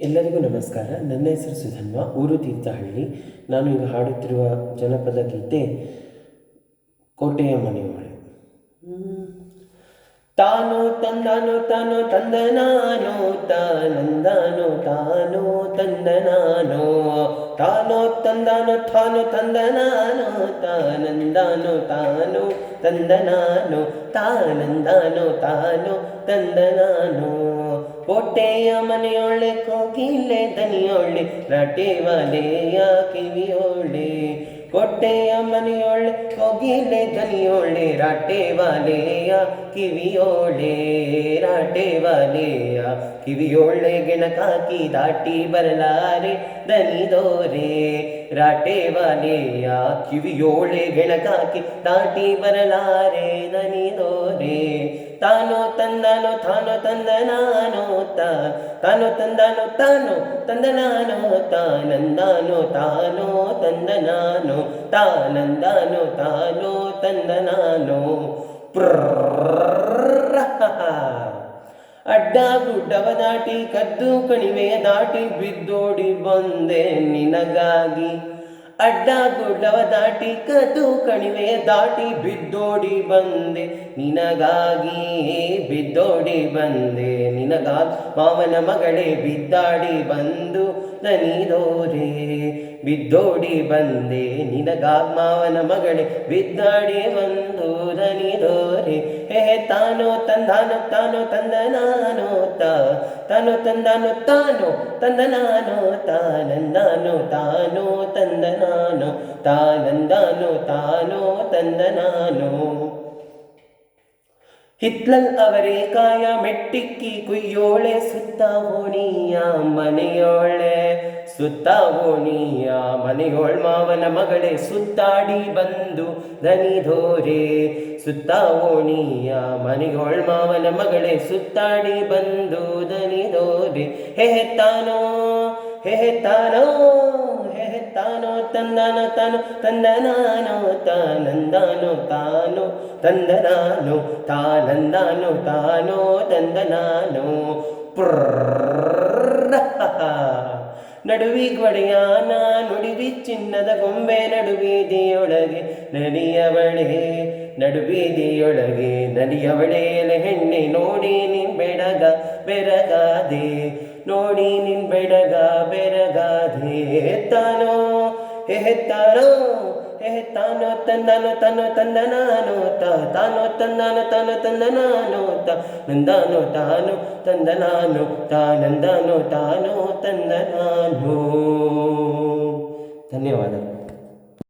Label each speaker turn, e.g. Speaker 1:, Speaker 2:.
Speaker 1: ಎಲ್ಲರಿಗೂ ನಮಸ್ಕಾರ. ನನ್ನ ಹೆಸರು ಸುಧನ್ವ. ಊರು ತೀರ್ಥಹಳ್ಳಿ. ನಾನು ಈಗ ಹಾಡುತ್ತಿರುವ ಜನಪದ ಗೀತೆ ಕೋಟೆಯ ಮನೆಯೊಳೆ ತಾನು ತಂದನು, ತಾನು ತಂದನಾನೋ ನಾನು ತಾನೋ ತಾನು ತಂದ ನಾನು ತಾನೋ ತಂದಾನು, ತಾನು ತಂದ ನಾನು ತಾನಂದಾನು, ತಾನು ತಂದ ನಾನು ತಾನಂದಾನು, ತಾನು ತಂದ ನಾನು ಕೋಟೆಯ ಮನೆಯೊಳ್ಳೆ ಕೋಗಿಲೆ ದನಿಯೊಳ್ಳೆ ರಾಟೆವಾಲೆಯ ಕಿವಿಯೊಳ್ಳೆ. ಕೋಟೆಯ ಮನೆಯೊಳ್ಳೆ, ಕೋಗಿಲೆ ರಾಟೆ ವಾಲೆಯ ಕಿವಿಯೋಳೆ ರಾಟೆವಾಲೆಯ ಕಿವಿಯೋಳೆ ಗೆಣಕಾಕಿ ದಾಟಿ ಬರಲಾರೆ ದನಿದೋರೆ, ರಾಟೆವಾಲೆಯ ಕಿವಿಯೋಳೆ ಗೆಣಕಾಕಿ ದಾಟಿ ಬರಲಾರೆ ದನಿದೋರೆ. ತಾನೋ ತಂದನು, ತಾನೋ ತಂದ ನಾನು ತಾನೋ ತಂದನೋ, ತಾನು ತಂದ ನಾನು ತಾನಂದಾನೋ ತಾನು ತಂದ ನಾನು ತಾನಂದಾನೋ, ತಾನು ತಂದ ನಾನು ಅಡ್ಡ ಗುಡ್ಡವ ದಾಟಿ ಕದ್ದು ಕಣಿವೆಯ ದಾಟಿ ಬಿದ್ದೋಡಿ ಬಂದೆ ನಿನಗಾಗಿ ಅಡ್ಡ ಗುಡ್ಡವ ದಾಟಿ ಕದ್ದು ಕಣಿವೆಯ ದಾಟಿ ಬಿದ್ದೋಡಿ ಬಂದೆ ನಿನಗಾಗಿ ಬಿದ್ದೋಡಿ ಬಂದೆ ನಿನಗಾಗಿ ಮಾವನ ಮಗಳೇ ಬಿದ್ದಾಡಿ ಬಂದು ದನಿದೋರೆ ಬಿದ್ದೋಡಿ ಬಂದೆ, ನಿನಗಾತ್ಮಾವನ ಮಗಳೆ, ಬಿದ್ದಾಡಿ ಬಂದು ದನಿದೋರೆ ಹೇ ತಾನೋ ತಂದಾನೋ, ತಾನೋ ತಂದ ನಾನೋ ತಾನೋ ತಂದಾನೋ, ತಾನೋ ತಂದ ನಾನು ತಾನಂದಾನೋ ತಾನೋ ತಂದ ನಾನು ತಾನಂದಾನೋ ತಾನೋ ತಂದ ನಾನು ಹಿತ್ಲಲ್ ಅವರೇ ಕಾಯ ಮೆಟ್ಟಿಕ್ಕಿ ಕುಯ್ಯೋಳೆ ಸುತ್ತ ಓಣಿಯ ಮನೆಯೋಳೆ. ಸುತ್ತ ಓಣಿಯ ಮನೆಯೋಳ್ ಮಾವನ ಮಗಳೇ ಸುತ್ತಾಡಿ ಬಂದು ದನಿಧೋರೆ ಸುತ್ತ ಓಣಿಯ ಮನೆಯೋಳ್ ಮಾವನ ಮಗಳೇ ಸುತ್ತಾಡಿ ಬಂದು ದನಿಧೋರೆ ಹೆಹೆತ್ತಾನೋ ಹೇ ತಾನೋ ತಂದನ ತಾನು ತಂದ ನಾನು ತಾನಂದಾನು ತಾನು ತಂದ ನಾನು ತಾನಂದಾನು ತಾನೋ ತಂದ ನಾನು ನಡುವಿ ಗೊಡೆಯಾನ ನುಡಿವಿ ಚಿನ್ನದ ಗೊಂಬೆ ನಡುವೀದಿಯೊಳಗೆ ನಡಿಯವಳೆ ನಡುವೀದಿಯೊಳಗೆ ನಡಿಯವಳೆ ಹೆಣ್ಣೆ ನೋಡಿ ನಿನ್ ಬೆಡಗ ಬೆರಗಾದೆ, ನೋಡಿ ನಿನ್ ಬೆಡಗ ಬೆರಗಾದೆ ತಾನೋ ಹೆತ್ತಾನೋ ತಾನೋ ತಂದನೋ ತನೋ ತಂದ ನಾನು ತಾನೋ ತಂದನೋ ತಾನೋ ತಂದ ನಾನು ತ ನಂದಾನೋ ತಾನು ತಂದ ನಾನು